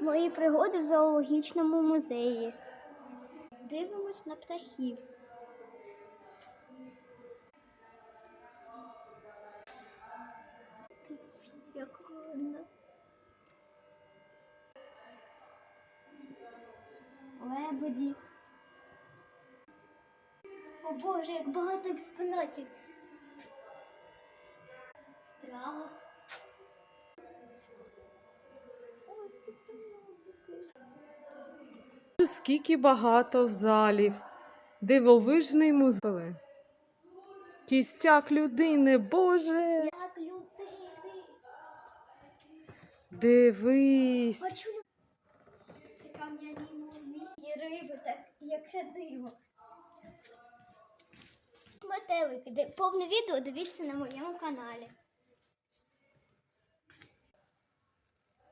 Мої пригоди в зоологічному музеї. Дивимось на птахів. Як гарно. Лебеді. О Боже, як багато експонатів. Страус. Скільки багато залів, дивовижний музей. Кістяк людини, Боже, Як людини. дивись. Це кам'яні місії риби, так яке диво. Метелики. Повне відео дивіться на моєму каналі.